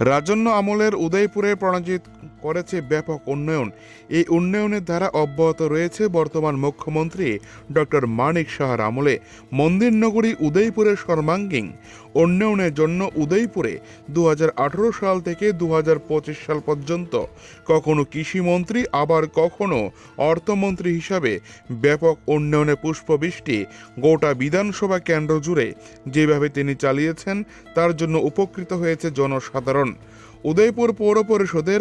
রাজন্য আমলের উদয়পুরে প্রণজিত করেছে ব্যাপক উন্নয়ন। এই উন্নয়নের ধারা অব্যাহত রয়েছে বর্তমান মুখ্যমন্ত্রী ডক্টর মানিক সাহার আমলে। মন্দির নগরী উদয়পুরের সর্বাঙ্গীন উন্নয়নের জন্য উদয়পুরে দু হাজার আঠারো সাল থেকে দু হাজার পঁচিশ সাল পর্যন্ত কখনো কৃষিমন্ত্রী, আবার কখনো অর্থমন্ত্রী হিসাবে ব্যাপক উন্নয়নে পুষ্পবৃষ্টি গোটা বিধানসভা কেন্দ্র জুড়ে যেভাবে তিনি চালিয়েছেন, তার জন্য উপকৃত হয়েছে জনসাধারণ। উদয়পুর পৌর পরিষদের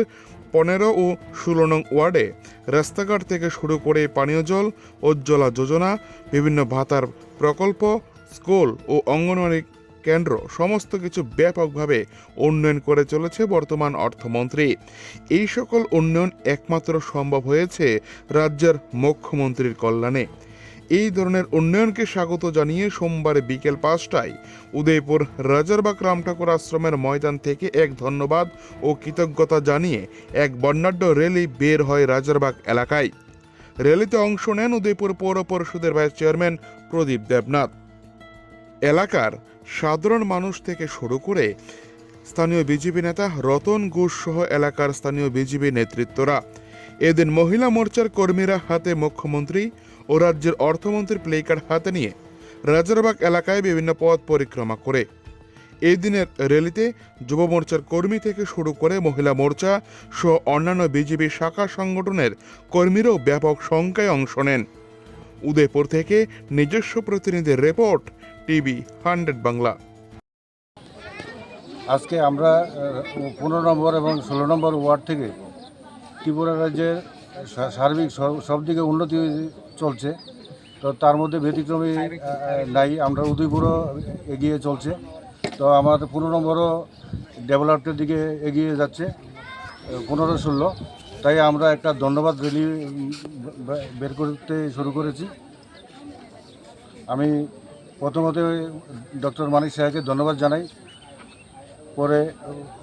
পনেরো ও ষোলো নং ওয়ার্ডে রাস্তাঘাট থেকে শুরু করে পানীয় জল, উজ্জ্বলা যোজনা, বিভিন্ন ভাতার প্রকল্প, স্কুল ও অঙ্গনওয়াড়ি কেন্দ্র সমস্ত কিছু ব্যাপকভাবে উন্নয়ন করে চলেছে বর্তমান অর্থমন্ত্রী। এই সকল উন্নয়ন একমাত্র সম্ভব হয়েছে রাজ্যের মুখ্যমন্ত্রীর কল্যাণে। এই ধরনের উন্নয়নকে স্বাগত জানিয়ে সোমবার বিকেল পাঁচটায় উদয়পুর রাজারবাগ রাম ঠাকুর আশ্রমের ময়দান থেকে এক ধন্যবাদ ও কৃতজ্ঞতা জানিয়ে এক বর্ণাঢ্য র্যালি বের হয় রাজারবাগ এলাকায়। র্যালিতে অংশ নেন উদয়পুর পৌর পরিষদের ভাইস চেয়ারম্যান প্রদীপ দেবনাথ। এলাকার সাধারণ মানুষ থেকে শুরু করে স্থানীয় বিজেপি নেতা রতন ঘোষ সহ এলাকার স্থানীয় বিজেপি নেতৃত্বরা। এদিন মহিলা মোর্চার কর্মীরা হাতে মুখ্যমন্ত্রী ও রাজ্যের অর্থমন্ত্রীর প্লেকার্ড হাতে নিয়ে রাজারবাগ এলাকায় বিভিন্ন পথ পরিক্রমা করে। এই দিনের র্যালিতে যুব মোর্চার কর্মী থেকে শুরু করে মহিলা মোর্চা সহ অন্যান্য বিজেপি শাখা সংগঠনের কর্মীরাও ব্যাপক সংখ্যায় অংশ নেন। উদয়পুর থেকে নিজস্ব প্রতিনিধির রিপোর্ট, টিভি হান্ড্রেড বাংলা। আজকে আমরা পনেরো নম্বর এবং ষোলো নম্বর ওয়ার্ড থেকে ত্রিপুরা রাজ্যের সার্বিক সব- দিকে উন্নতি চলছে। তো তার মধ্যে ব্যতিক্রমী নাই, আমরা উদয়পুরও এগিয়ে চলছে। তো আমাদের পনেরো নম্বরও ডেভেলপের দিকে এগিয়ে যাচ্ছে, পনেরো ষোলো। তাই আমরা একটা ধন্যবাদ র্যালি বের করতে শুরু করেছি। আমি প্রথমত ডক্টর মানিক সাহেবকে ধন্যবাদ জানাই। পরে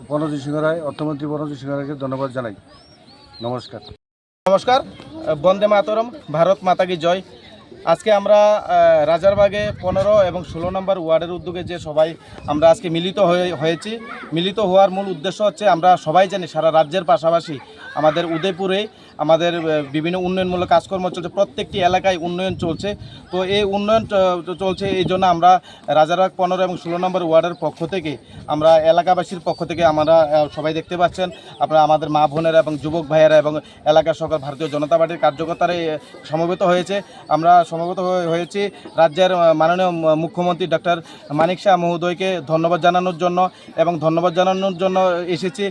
বনজি সিংহ রায়, অর্থমন্ত্রী বনজি সিংহ রায়কে ধন্যবাদ জানাই। নমস্কার। নমস্কার বন্দে মাতরম ভারত মাতা কি জয়। আজকে আমরা রাজারবাগে পনেরো এবং ষোলো নম্বর ওয়ার্ডের উদ্যোগে যে সবাই আমরা আজকে মিলিত হয়ে, হয়েছি। মিলিত হওয়ার মূল উদ্দেশ্য হচ্ছে আমরা সবাই জানি, সারা রাজ্যের পাশাপাশি আমাদের উদয়পুরে আমাদের বিভিন্ন উন্নয়নমূলক কাজকর্ম চলছে। প্রত্যেকটি এলাকায় উন্নয়ন চলছে। তো এই উন্নয়ন চলছে এই জন্য আমরা রাজারবাগ পনেরো এবং ষোলো নম্বর ওয়ার্ডের পক্ষ থেকে আমরা, এলাকাবাসীর পক্ষ থেকে আমরা সবাই দেখতে পাচ্ছেন, আপনারা আমাদের মা বোনেরা এবং যুবক ভাইয়েরা এবং এলাকার সকল ভারতীয় জনতা পার্টির কার্যকর্তারা সমবেত হয়েছে। আমরা সমবেত হয়ে- হয়েছি। রাজ্যের মাননীয় মুখ্যমন্ত্রী ডক্টর মানিক শাহ মহোদয়কে ধন্যবাদ জানানোর জন্য এবং ধন্যবাদ জানানোর জন্য এসেছি।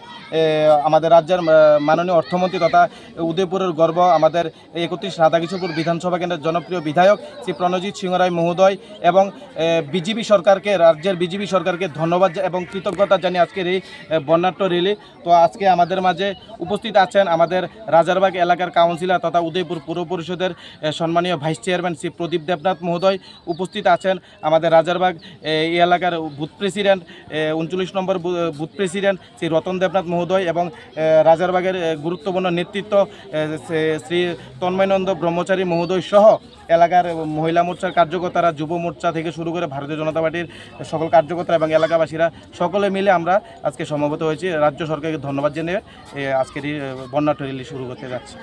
আমাদের রাজ্যের মাননীয় অর্থমন্ত্রী তথা উদয়পুরের গর্ব, আমাদের একত্রিশ রাধাকিশোরপুর বিধানসভা কেন্দ্রের জনপ্রিয় বিধায়ক শ্রী প্রণজিৎ সিংহ রায় মহোদয় এবং বিজেপি সরকারকে, রাজ্যের বিজেপি সরকারকে ধন্যবাদ এবং কৃতজ্ঞতা জানিয়ে আজকের এই বর্ণাঢ্য র্যালি তো আজকে আমাদের মাঝে উপস্থিত আছেন আমাদের রাজারবাগ এলাকার কাউন্সিলর তথা উদয়পুর পৌর পরিষদের সম্মানীয় ভাইস চেয়ারম্যান শ্রী প্রদীপ দেবনাথ মহোদয় উপস্থিত আছেন আমাদের রাজারবাগ এই এলাকার বুথ প্রেসিডেন্ট উনচল্লিশ নম্বর বুথ প্রেসিডেন্ট শ্রী রতন দেবনাথ মহোদয় এবং রাজারবাগের গুরুত্বপূর্ণ নেতৃত্ব শ্রী তন্ময়নন্দ ব্রহ্মচারী মহোদয় সহ এলাকার মহিলা মোর্চার কার্যকর্তারা যুব মোর্চা থেকে শুরু করে ভারতীয় জনতা পার্টির সকল কার্যকর্তা এবং এলাকাবাসীরা সকলে মিলে আমরা আজকে সমবেত হয়েছি। রাজ্য সরকারকে ধন্যবাদ জানিয়ে এ, আজকের এই এ, বন্যা র্যালি শুরু করতে যাচ্ছি।